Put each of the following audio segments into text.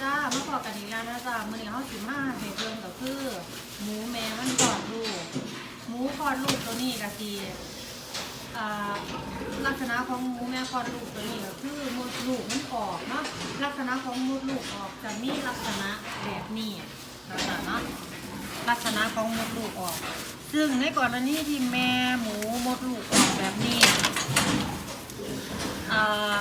จ้าเมื่อก่อนกันอีกแล้วนะจ้ามื่อนี้เขาสิมาให้เพิ่มก็คือ หมูแม่มันคลอดลูก หมูคลอดลูกตัวนี้ก็สิอ่ลักษณะของหมูแม่คลอดลูกตัวนี้ก็คือมดลูกมันออกเนาะลักษณะของมดลูกออกจะมีลักษณะแบบนี้นะจ๊ะเนาะลักษณะของมดลูกออก ซึ่งในกรณีที่แม่หมูมดลูกออกแบบนี้อ่า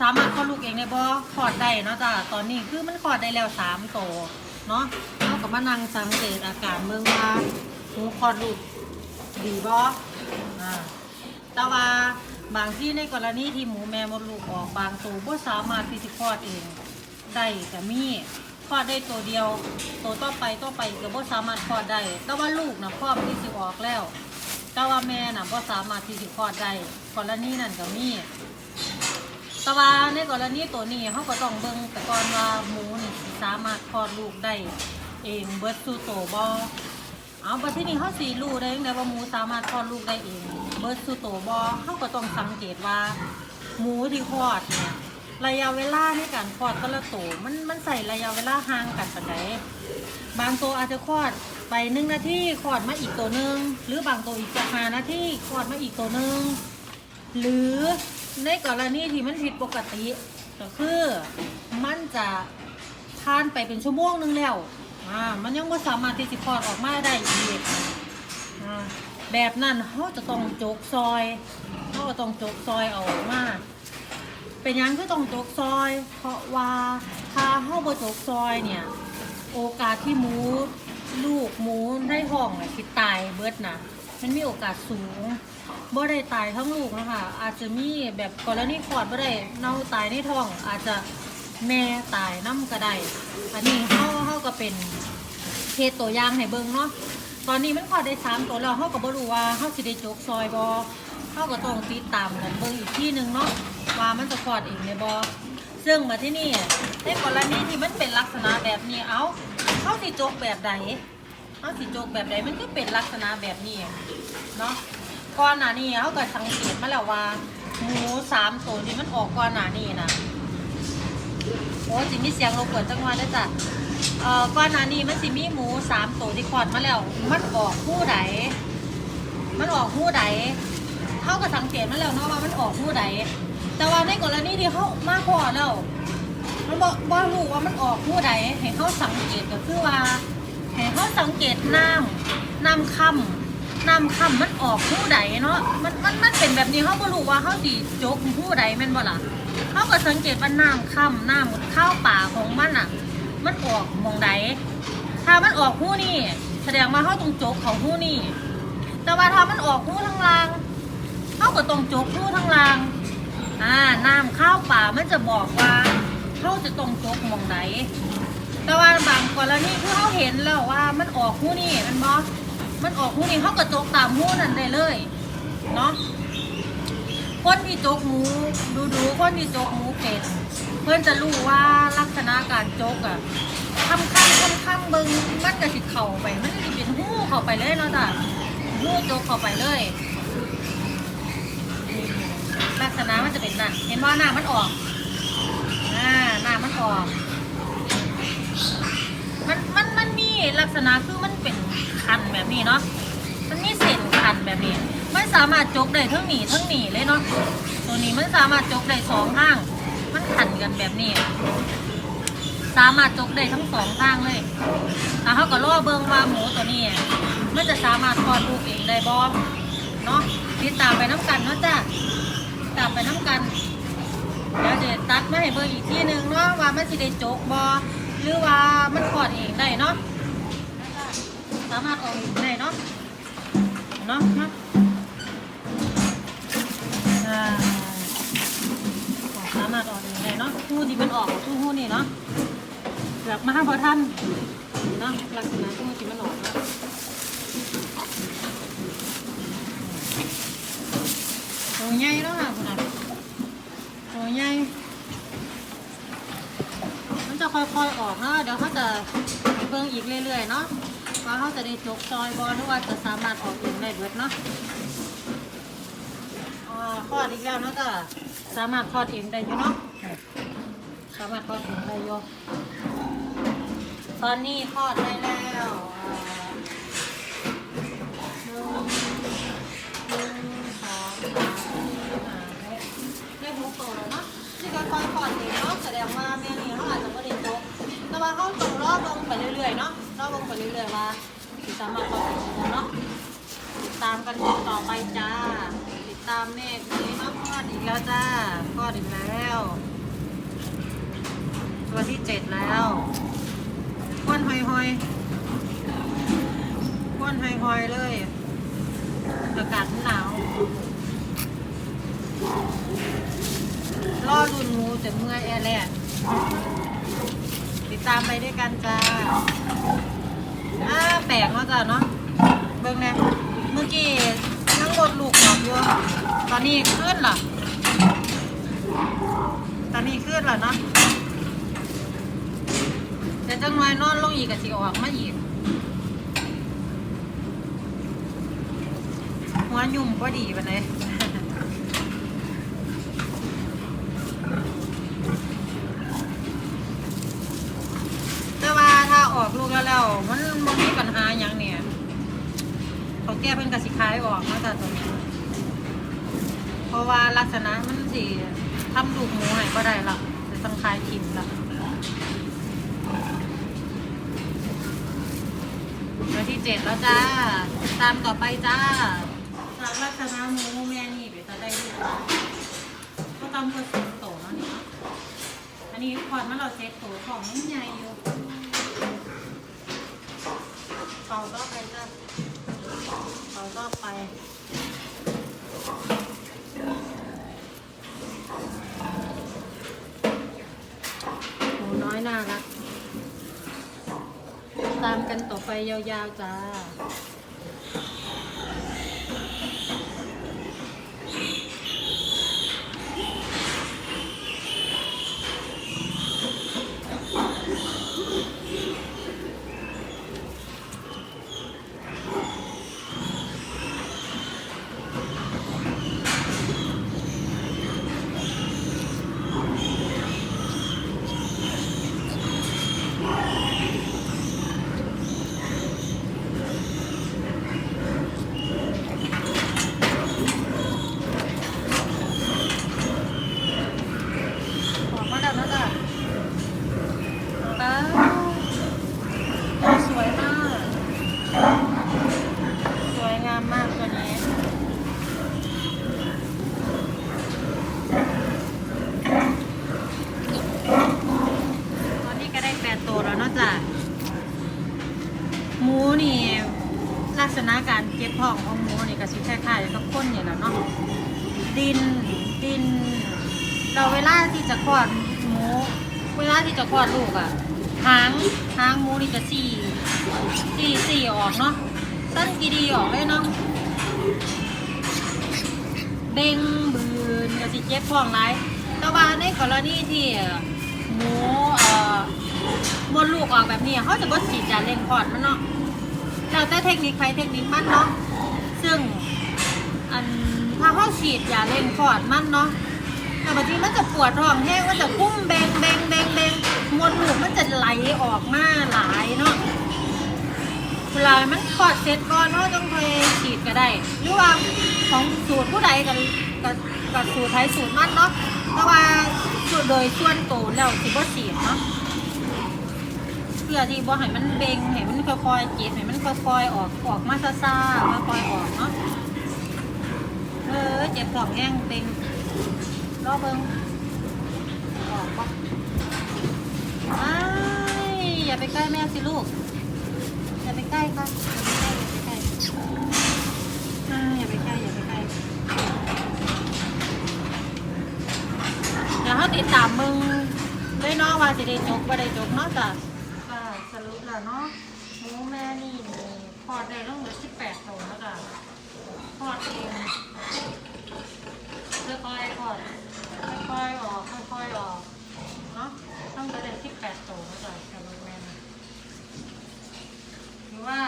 สามารถคลอดลูกเองได้บ่คลอดได้เนาะจ้ะตอนนี้คือมันคลอดได้แล้วสามโตวเนาะเราก็มานั่งสังเกตอาการเมืองว่าหมูคลอดลูกดีบ่อ่าแต่ว่าบางที่ในกรณีที่หมูแม่มดลูกออกบางตัวบ่สามารถที่จะคลอดเองได้ก็มีคลอดได้ตัวเดียวตัวต่อไปต่อไปก็บ่สามารถคลอดได้แต่ว่าลูกนะพร้อมที่สิออกแล้ว แต่ว่าแม่นะบ่สามารถที่สิคลอดได้กรณีนั้นก็มี แต่ว่าในกรณีตัวนี้เขาก็ต้องเบิ่งแต่ก่อนว่าหมูนี่สิสามารถคลอดลูกได้เองเบิร์ดสูโตบ่เอาบัดที่นี่เขาสิรู้ได้ยังไงว่าหมูสามารถคลอดลูกได้เองเบิร์ดสูโตบ่เขาก็ต้องสังเกตว่าหมูที่คลอดเนี่ยระยะเวลาในการคลอดแต่ละโตมันมันใส่ระยะเวลาห่างกันปานใดบางตัวอาจจะคลอดไปหนึ่งนาทีคลอดมาอีกตัวหนึ่งหรือบางตัวอีกจะห้านาทีคลอดมาอีกตัวหนึ่งหรือ ในกรณีที่มันผิดปกติ ก็คือมันจะผ่านไปเป็นชั่วโมงนึงแล้วอ่ามันยังไม่สามารถที่จะคลอดออกมาได้อีกอ่าแบบนั้นเขาจะต้องโจกซอยเขาก็ต้องโจกซอยเอาออกมาเป็นยังก็ต้องโจกซอย เพราะว่าถ้าเขาบ่จกซอยเนี่ยโอกาสที่หมูลูกหมูได้ท้องน่ะสิตายเบิดนะมันมีโอกาสสูงบ่ได้ตายทั้งลูกนะคะ อาจจะมีแบบกรณีคลอดบ่ได้เน่าตายในท้อง อาจจะแม่ตายน้ำก็ไดอันนี้เฮาเฮาก็เป็นเคสตัวอย่างให้เบิ่งเนาะตอนนี้มันคลอดได้สามตัวแล้วเฮาก็บ่รู้ว่าเฮาสิได้จกซอยบ่เฮาก็ต้องติดตามกันเบิ่งอีกที่หนึ่งเนาะว่ามันจะคลอดองได้บ่ซึ่งมาที่นี่ในกรณีที่มันเป็นลักษณะแบบนี้เอาเขาสิจกแบบใดเขาสิจกแบบใดมันก็เป็นลักษณะแบบนี้เนาะ ก่อนหน้านี้เขาก็สังเกตมาแล้วว่าหมูสามตัวที่มันออกก่อนหน้านี้นะโอ้จิมีเสียงรบกวนจังหวะด้วยจ้ะเอ่อก่อนหน้านี้มันสิมีหมูสามตัวที่คลอดมาแล้วมันออกผู้ใดมันออกผู้ใดเขาก็สังเกตมาแล้วเนาะว่ามันออกผู้ใดแต่ว่าในกรณีที่เขามากพอแล้วมันบอกว่ารู้ว่ามันออกผู้ใดให้เขาสังเกตก็คือว่าให้เขาสังเกตน้ำน้ำค่ำ น้ำคำมันออกผู้ใดเนาะมันมันมันเป็นแบบนี้เขาบ่รู้ว่าเขาสิจกผู้ใดแม่นบ่ล่ะเขาก็สังเกตว่าน้ำคำน้ำข้าวป่าของมันอะ มันออกหมองใดถ้ามันออกผู้นี่ แสดงว่าเขาต้องจกของผู้นี่ แต่ว่าถ้ามันออกผู้ทั้งล่างเขาก็ต้องจกผู้ทั้งล่างอ่าน้ำข้าวป่ามันจะบอกว่าเขาจะต้องจกหมองไหนแต่ว่าบางกรณีที่เขาเห็นแล้วว่ามันออกหู้นี่มันบอ มันออกหู้นี่เขาก็จกตามหู้นั่นได้เลยเนาะคนที่จกหมูดูดูคนที่จกหมูเป็ดเพื่อนจะรู้ว่าลักษณะการจกอะค่ำค่ำค่ำค่ำๆเบิงมันก็สิเข่าไปมันก็สิเป็นหู้เข้าไปเลยเนาะจ้ะหู้จกเข้าไปเลย ลักษณะมันจะเป็นนั่นเห็นว่าหน้ามันออกอ่าหน้ามันออก มันมัน ลักษณะคือมันเป็นคันแบบนี้เนาะ มันมีเส้นคันแบบนี้ มันสามารถจกได้ทั้งหนีทั้งหนีเลยเนาะ ตัวนี้มันสามารถจกได้สองข้าง มันขันกันแบบนี้ สามารถจกได้ทั้งสองข้างเลยแล้วเขาก็ล่อเบิงว่าหมูตัวนี้มันจะสามารถคลอดลูกเองได้บ่เนาะติดตามไปน้ำกันเนาะจ้ะตามไปน้ำกันเดี๋ยวจะตัดมาให้เบอร์อีกที่หนึ่งเนาะว่ามันสิได้จกบอหรือว่ามันคลอดเองได้เนาะ สามารถออกเองได้เนาะเนาะเนาะอ่าสามารถออกเองได้เนาะหูที่มันออกทุกหูนี่เนาะเกือบมาพอท่านเนาะลักษณะหูที่มันออกเนาะตัวใหญ่เนาะค่ะคุณอะโอ้ายมันจะค่อยๆออกเนาะเดี๋ยวเขาจะเบิ่งอีกเรื่อยๆเนาะ ว่าเขาจะได้จกซอยบอลหรือว่าจะสามารถออกเองได้เบิดเนาะอ่าคลอดอีกแล้วเนาะก็สามารถคลอดเองได้อยู่เนาะสามารถทอดเองได้โยตอนนี้ทอดได้แล้วอ่าหนึ่งหนึ่งสองสามสี่ห้าหกได้หกตัวแล้วเนาะนี่ก็ค่อยทอดเองเนาะแสดงว่าแม่นี่เขาอาจจะไม่ได้จบแต่ว่าเขาต้องรอบลงไปเรื่อยๆเนาะรอบื่อยว่าสิสามารถทอดถุงเนาะติดตามกันต่อไปจ้า ติดตามแม่พี่น้องพอดอีกแล้วจ้าพอดอีกแล้วตัวที่เจ็ดแล้วควนหอยหอยควนหอยหอยเลยอากาศหนาวรอรุนหมูจะเมื่อยแอร์แลนด์ติดตามไปด้วยกันจ้า อ่าแปลกเนาะจ้าเนาะเบิ่งแน่เมื่อกี้นั่งบดลูกหลอกอยู่ตอนนี้ขึ้นเหรอตอนนี้ขึ้นเหรอเนาะเดี๋ยวจังหน่อยนอนลงอีกกับสิออกมาอีกหัวยุ่มก็ดีไปเนี่ย แต่ว่าถ้า ออกลูกแล้วแล้วมันมันมีปัญหาอย่างเนี่ยเขาแก้เป็นกสิคายออกมาจากตรงนี้เพราะว่าลักษณะมันสีทำลูกหมูให้ก็ได้ละจะต้องคายทิมละตัวที่เจ็ดแล้วจ้า ตามต่อไปจ้าจากลักษณะหมูแม่นี่เดี๋ยวจะได้ลูกละก็ตามเพื่อสูงโตเนาะนี่อันนี้พอดมาเราเซ็ตโตของมันใหญ่อยู่ เป่าก็ไปจ้าเรอบไปหมูน้อยน่ารัก ตามกันต่อไปยาวๆจ้า ออกมาแล้วนะจ๊ะอ้าวสวยมาก สวยงามมากตัวนี้ ตอนนี้ก็ได้แปดตัวแล้วเนอกจากหมูนี่ ลักษณะการ เก็บท้องของหมูนี่ก็สิคล้ายๆกับคนนี่แหละเนาะดินดิน เราเวลาที่จะคลอดหมู เวลาที่จะคลอดลูกอะหางหางหมูนี่จะสี่สี่สี่ออกเนาะสั้นกีดีออกเลยเนาะเบ่งบืนก็สิเจ็บท้องไรแต่ว่าในกรณีที่หมูเอ่อมดลูกออกแบบนี้เขาจะบ่ฉีดยาเร่งคลอดมันเนาะ แล้วแต่เทคนิคใครเทคนิคมันเนาะ ซึ่งอันถ้าเขาฉีดอย่าเร่งคลอดมันเนาะ แต่บางทีมันจะปวดท้องแห้งมันจะพุ่มแบงแบงแบงแบงมดลูกมันจะไหลออกมาหลายเนาะเวลามันคลอดเสร็จก่อนเนาะต้องไปฉีดก็ได้ หรือว่าของสูตรผู้ใดกับกับกับสูตรไทยสูตรมันเนาะ แต่ว่าสูตรโดยส่วนโตวแล้วสิบ่ฉีดเนาะ พื่อที่บ่ให้มันเบ่งให้มันค่อยๆเจ็บให้มันค่อยๆออกออกมาซ่าๆค่อยๆออกเนาะเออเจ็บท้องแห้งเต็งรอเบิ้งออกปะอ้ายอย่าไปใกล้แม่สิลูกอย่าไปใกล้ค่ะอย่าไปใกล้อย่าไปใกล้อยอย่าไปใกล้อย่าไปใกล้เดี๋ยวเขาติดตามมึงด้นาะว่าสิได้จกบ่ได้จกเนาะจ้ะ สรุปแล้วเนาะหมูแม่นี่พอดได้ต้องเหลือสิบแปดตัวแล้วจ้ะพอดเองค่อยๆพอดค่อยๆออกค่อยๆออกเนาะต้องกระเด็นที่แปดตัวแล้วจ้ะกับรถแม่นะหรือว่า